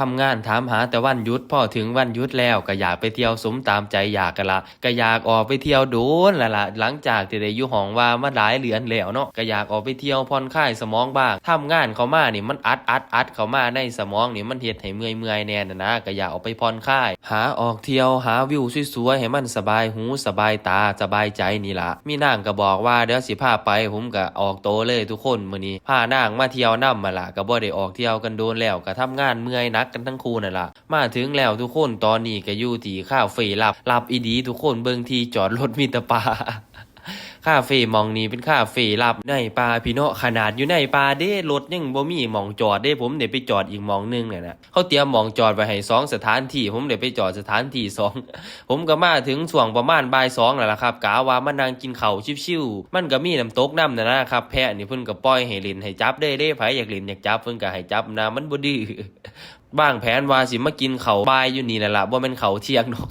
ทำงานถามหาแต่วันหยุดพอถึงวันหยุดแล้วก็อยากไปเที่ยวสมตามใจอยากกันละก็อยากออกไปเที่ยวโดนละละหลังจากที่ได้อยู่ห้องว่ามาหลายเดือนแล้วเนาะก็อยากออกไปเที่ยวผ่อนคลายสมองบ้างทำงานเขามานี่มันอัดอัดอัดเขามาในสมองนี่มันเฮ็ดให้เมื่อยเมื่อยแน่นะนะก็อยากออกไปผ่อนคลายหาออกเที่ยวหาวิวสวยๆให้มันสบายหูสบายตาสบายใจนี่ละมีนางก็บอกว่าเดี๋ยวสิพาไปผมก็ออกโตเลยทุกคนมื้อนี้พานางมาเที่ยวนํมาละก็บ่ได้ออกเที่ยวกันโดนแล้วก็ทำงานเมื่อยนักกันทั้งคู่นั่นล่ะ มาถึงแล้วทุกคนตอนนี้ก็อยู่ที่ข้าวเฟรับรับอีดี ทุกคนเบิ่งที่จอดรถมีตะปาคาเฟ่มองนี้เป็นคาเฟ่ลับในป่าพี่เนาะขนาดอยู่ในป่าเด้รถยังบ่มีมองจอดเด้ผมเดี๋ยวไปจอดอีกมองหนึงเนี่ยนะเขาเตรียมมองจอดไว้ให้สองสถานที่ ผมเดี๋ยวไปจอดสถานที่สองผมก็มาถึงช่วงประมาณบ่ายสองแล้วล่ะครับกะว่ามานั่งกินเข้าชิวๆมันก็มีน้ำตกน้ำนะนะครับแพะนี่เพิ่นก็ปล่อยให้เล่นให้จับได้เด้ไผอยากเล่นอยากจับเพิ่นก็ให้จับนะมันบ่ดื้อ บ้างแผนว่าสิมากินเขาบายอยู่นี่แหละล่ะบ่แม่นเขาเที่ยงดอก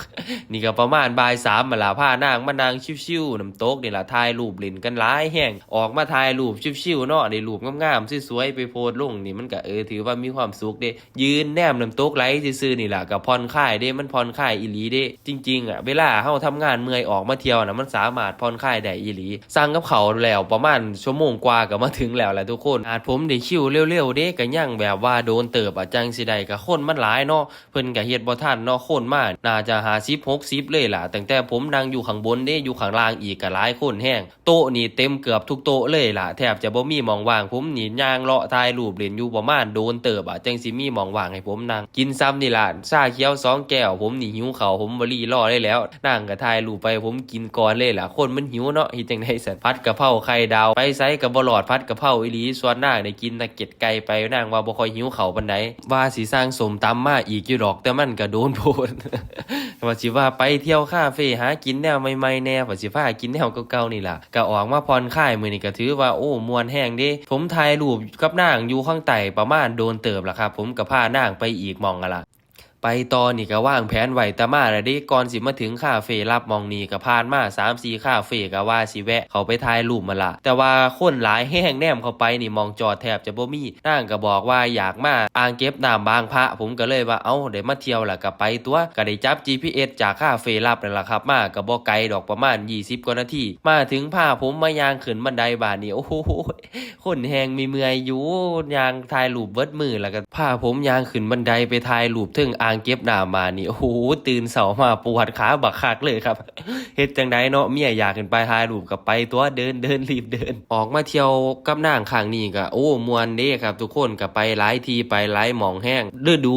นี่ก็ประมาณบายสามมาละพานางมานางชิวๆน้ำตกนี่ละถ่ายรูปเล่นกันหลายแห้งออกมาถ่ายรูปชิวๆเนาะได้รูปงามๆสวยๆไปโพสลงนี่มันก็เออถือว่ามีความสุขเด้ ยืนแนมน้ำตกไหลซื่อๆนี่ล่ะก็ผ่อนคลายเด้มันผ่อนคลายอีหลีเด้จริงๆอะเวลาเฮาทำงานเมื่อยออกมาเที่ยวน่ะมันสามารถผ่อนคลายได้อีหลีสั่งกับเขาแล้วประมาณชั่วโมงกว่าก็มาถึงแล้วแหละทุกคนอาจผมได้คิวเร็วๆเด้ก็ยังแบบว่าโดนเติบอะจังสิได้ก็คนมันหลายเนาะเพิ่นก็เฮ็ดบ่ทันเนาะคนมาน่าจะ50 60เลยล่ะตั้งแต่ผมนั่งอยู่ข้างบนเด้อยู่ข้างล่างอีกก็หลายคนแฮงโต๊ะนี่เต็มเกือบทุกโต๊ะเลยล่ะแทบจะบ่มีหมองว่างผมนี่ย่างเลาะถ่ายรูปเล่นอยู่ประมาณโดนเติบอะจังสิมีหมองว่างให้ผมนั่งกินซ้ำนี่ล่ะชาเขียวสองแก้วผมนี่หิวข้าวผมบ่รีรอได้แล้วนั่งก็ถ่ายรูปไปผมกินก่อนเลยล่ะคนมันหิวเนาะเฮ็ดจังได๋สัตว์ผัดกะเพราไข่ดาวไปไสก็บ่รอดผัดกะเพราอีหลีส่วนนางได้กินนักเก็ตไก่ไปนางว่าบ่ค่อยหิวข้าวปานใดว่าสิสร้างสมตามมาอีกอยู่ดอกแต่มันก็โดนโพดว่าสิว่าไปเที่ยวคาเฟ่หากินแนวใหม่ๆแนวว่าสิพากินแนวเก่าๆนี่ล่ะก็ออกมาผ่อนคลายมื้อนี้ก็ถือว่าโอ้มวนแห้งเด้ผมถ่ายรูปกับนางอยู่ข้างใต้ประมาณโดนเติบล่ะครับผมก็พานางไปอีกมองกันล่ะ ไปต่อนี่ก็ว่างแผนไหว้แต่มาแล้วด้ก่อนสิมาถึงคาเฟ่รับมองนี่ก็ผ่านมา3 4คาเฟ่ก็ว่าสิแวะเขาไปถ่ายรูปมาละแต่ว่าคนหลายแห้งแนมเข้าไปนี่มองจอดแทบจะบ่มีนางก็บอกว่าอยากมาอ่างเก็บน้ำบางพระ ผมก็เลยว่าเอ้าเดี๋ยวมาเที่ยวล่ะก็ไปตัวก็ได้จับ GPS จากคาเฟ่รับนั่นล่ะครับมาก็บ่ไกลดอกประมาณ 20 กว่านาทีมาถึงพาผมมายางขึ้นบันไดบานนี่โอ้โหคนแหงมีเมื่อยอยู่ยางถ่ายรูปเบิดมือแล้วก็พาผมยางขึ้นบันไดไปถ่ายรูปถึงอ่างางเก็บน้ำมานี่โอ้โหตื่นเสามาปวดขาบักคักเลยครับเฮ็ดจังไดเนาะเมียอยากขึ้นไปถ่ายรูปกับไปตัวเดินเดินรีบเดิน ออกมาเที่ยวกับนางข้างนี้ก็โอ้มวนเด้ครับ ทุกคนก็ไปหลายทีไปหลายหมองแห้งฤดู